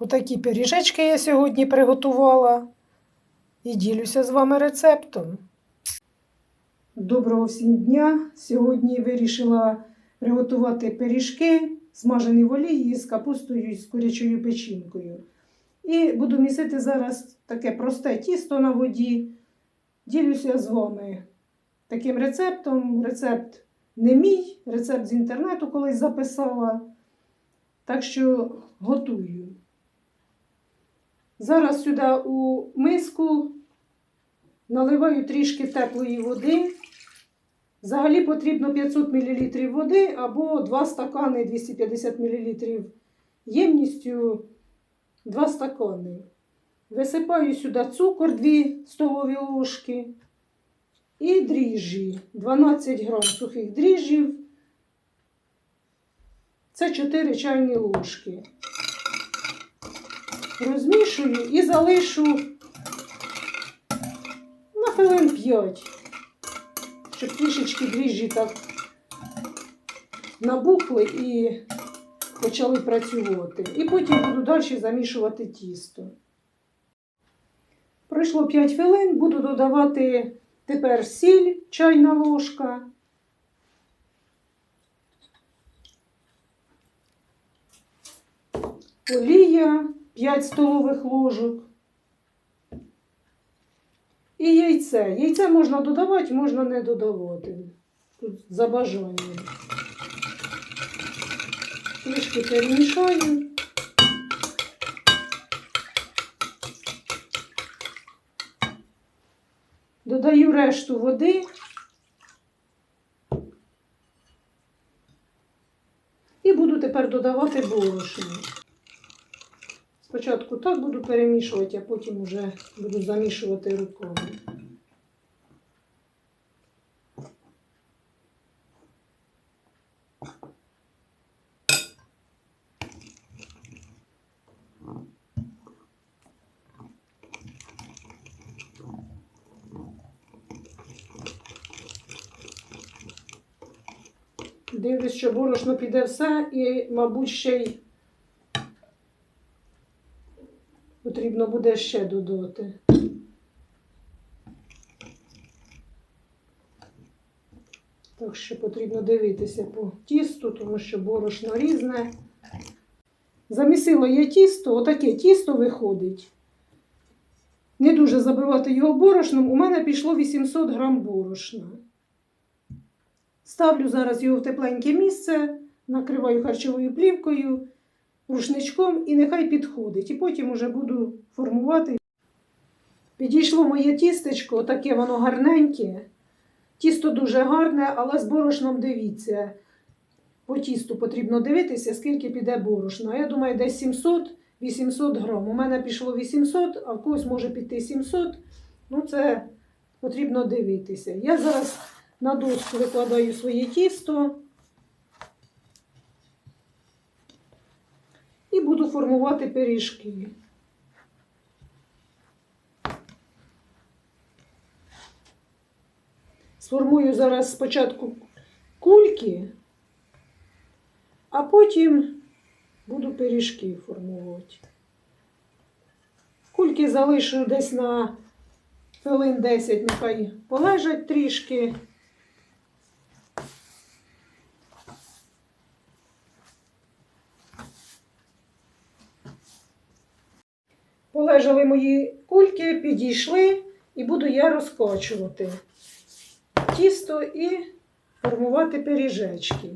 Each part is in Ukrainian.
Отакі пиріжечки я сьогодні приготувала і ділюся з вами рецептом. Доброго всім дня! Сьогодні вирішила приготувати пиріжки, смажені в олії з капустою і з курячою печінкою. І буду місити зараз таке просте тісто на воді. Ділюся з вами таким рецептом. Рецепт не мій, рецепт з інтернету колись записала. Так що готую. Зараз сюди у миску наливаю трішки теплої води. Взагалі потрібно 500 мл води або 2 стакани 250 мл ємністю 2 стакани. Висипаю сюди цукор 2 столові ложки і дріжджі 12 грам сухих дріжджів. Це 4 чайні ложки. Розмішую і залишу на хвилин 5, щоб трішечки дріжджі так набухли і почали працювати. І потім буду далі замішувати тісто. Пройшло 5 хвилин, буду додавати тепер сіль, чайна ложка. Олія 5 столових ложок. І яйце. Яйце можна додавати, можна не додавати. Тут за бажанням. Трішки перемішаю. Додаю решту води. І буду тепер додавати борошно. Спочатку так буду перемішувати, а потім вже буду замішувати руками. Дивлюсь, що борошно піде все і, мабуть, ще й потрібно буде ще додати. Так що потрібно дивитися по тісту, тому що борошно різне. Замісила я тісто, отаке тісто виходить. Не дуже забивати його борошном. У мене пішло 800 грам борошна. Ставлю зараз його в тепленьке місце, накриваю харчовою плівкою, рушничком і нехай підходить. І потім уже буду формувати. Підійшло моє тістечко, таке воно гарненьке. Тісто дуже гарне, але з борошном дивіться. По тісту потрібно дивитися, скільки піде борошна. Я думаю, десь 700-800 грам. У мене пішло 800, а в когось може піти 700. Ну, це потрібно дивитися. Я зараз на доску викладаю своє тісто формувати пиріжки. Сформую зараз спочатку кульки, а потім буду пиріжки формувати. Кульки залишу десь на хвилин 10, нехай полежать трішки. Полежали мої кульки, підійшли і буду я розкочувати тісто і формувати пиріжечки.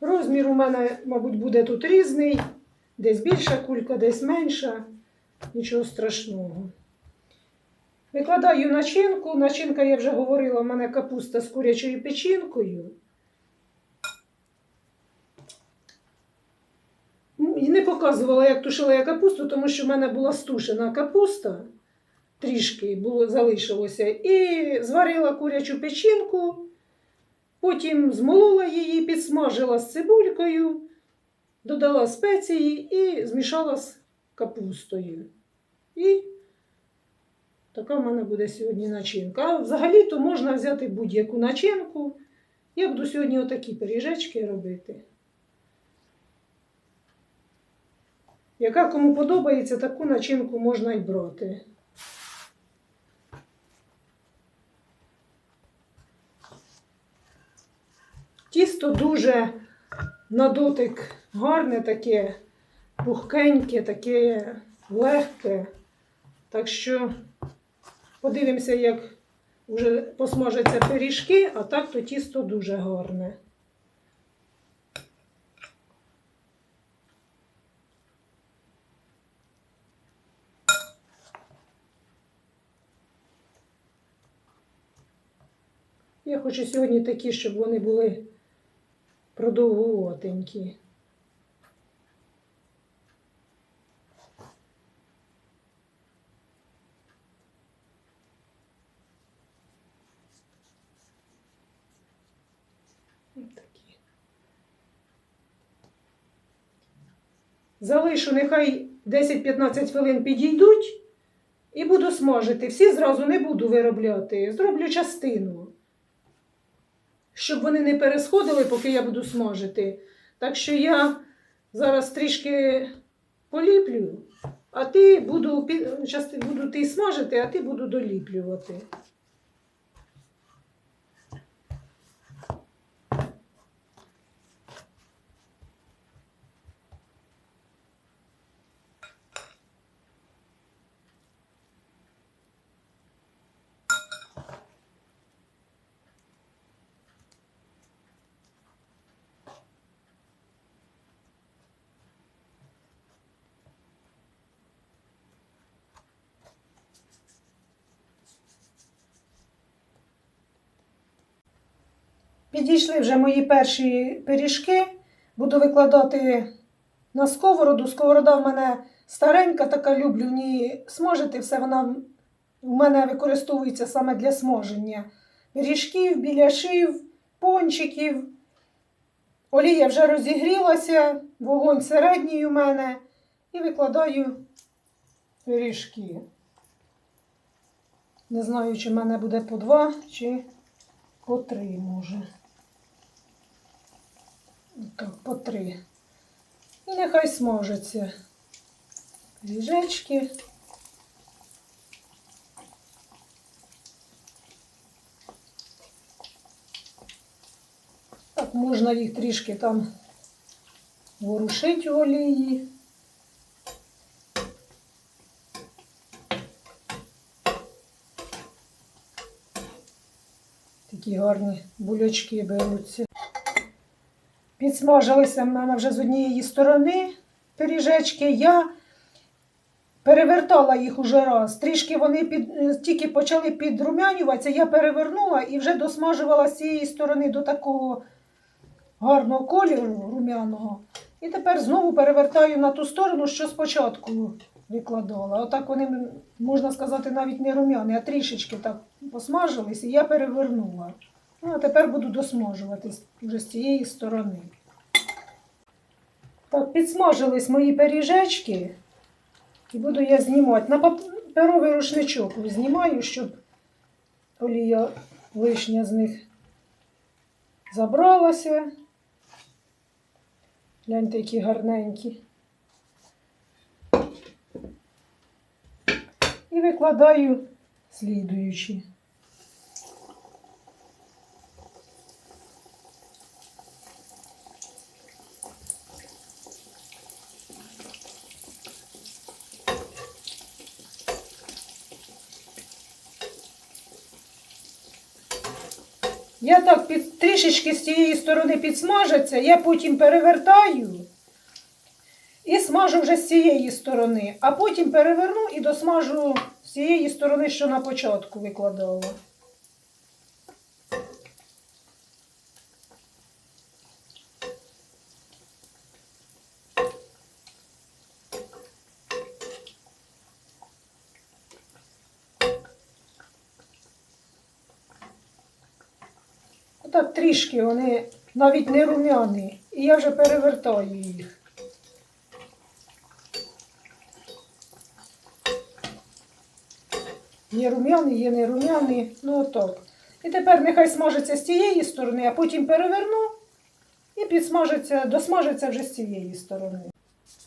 Розмір у мене, мабуть, буде тут різний, десь більша кулька, десь менша, нічого страшного. Викладаю начинку. Начинка, я вже говорила, у мене капуста з курячою печінкою. І не показувала, як тушила я капусту, тому що в мене була стушена капуста, трішки було, залишилося, і зварила курячу печінку, потім змолола її, підсмажила з цибулькою, додала спеції і змішала з капустою. І така в мене буде сьогодні начинка. А взагалі-то можна взяти будь-яку начинку. Я буду сьогодні отакі пиріжечки робити. Яка кому подобається, таку начинку можна й брати. Тісто дуже на дотик гарне, таке пухкеньке, таке легке. Так що подивимося, як вже посмажаться пиріжки, а так то тісто дуже гарне. Я хочу сьогодні такі, щоб вони були продовгуватенькі. Залишу, нехай 10-15 хвилин підійдуть і буду смажити. Всі зразу не буду виробляти. Зроблю частину щоб вони не пересходили, поки я буду смажити. Так що я зараз трішки поліплю, а ти буду, буду ти смажити, а ти буду доліплювати. Підійшли вже мої перші пиріжки. Буду викладати на сковороду. Сковорода в мене старенька, така люблю в ній смажити. Все вона в мене використовується саме для смаження. Пиріжків, біляшів, пончиків. Олія вже розігрілася, вогонь середній у мене. І викладаю пиріжки. Не знаю, чи в мене буде по два, чи по три може. Так, по три. І нехай смажаться пиріжечки. Так, можна їх трішки там ворушити в олії. Такі гарні булячки беруться. Підсмажилися в мене вже з однієї сторони пиріжечки. Я перевертала їх уже раз. Трішки вони під, е, тільки почали підрумянюватися, я перевернула і вже досмажувала з цієї сторони до такого гарного кольору румяного. І тепер знову перевертаю на ту сторону, що спочатку викладала. Отак вони, можна сказати, навіть не румяні, а трішечки так посмажились, і я перевернула. Ну, а тепер буду досмажуватись вже з цієї сторони. Так, підсмажились мої пиріжечки. І буду я знімати. На паперовий рушничок знімаю, щоб олія лишня з них забралася. Гляньте, які гарненькі. І викладаю слідуючі. Я так під, трішечки з цієї сторони підсмажаться, я потім перевертаю і смажу вже з цієї сторони, а потім переверну і досмажу з цієї сторони, що на початку викладала. Отак вони навіть не рум'яні. І я вже перевертаю їх. Є рум'яні, є не рум'яні. Ну отак. І тепер нехай смажиться з цієї сторони, а потім переверну і підсмажиться, досмажиться вже з цієї сторони.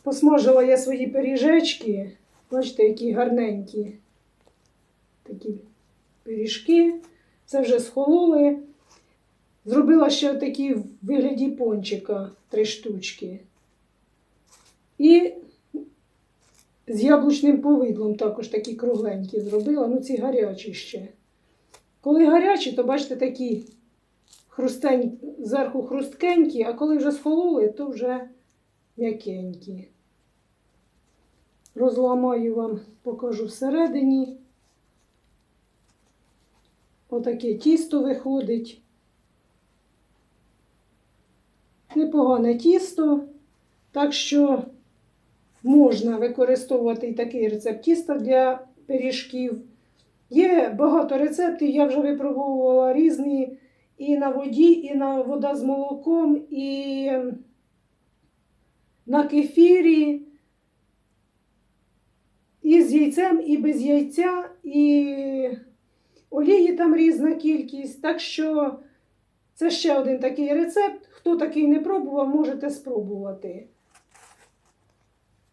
Посмажила я свої пиріжечки. Бачите, які гарненькі такі пиріжки. Це вже схололи. Зробила ще такі в вигляді пончика три штучки. І з яблучним повидлом також такі кругленькі зробила. Ну, ці гарячі ще. Коли гарячі, то бачите, такі хрустень, зверху хрусткенькі, а коли вже схололи, то вже м'якенькі. Розламаю вам, покажу всередині. Отаке тісто виходить. Непогане тісто, так що можна використовувати і такий рецепт тіста для пиріжків. Є багато рецептів, я вже випробовувала різні і на воді, і на вода з молоком, і на кефірі, і з яйцем, і без яйця, і олії там різна кількість. Так що це ще один такий рецепт. Хто такий не пробував, можете спробувати.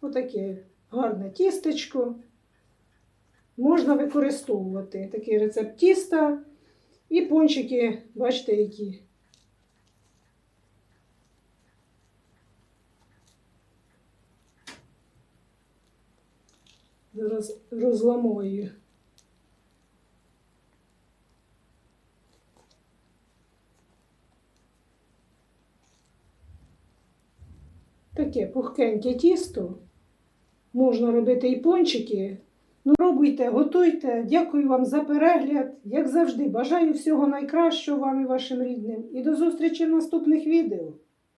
Отаке гарне тістечко. Можна використовувати такий рецепт тіста. І пончики, бачите, які. Зараз розламую. Таке пухкеньке тісто. Можна робити і пончики. Ну, робуйте, готуйте. Дякую вам за перегляд. Як завжди, бажаю всього найкращого вам і вашим рідним. І до зустрічі в наступних відео.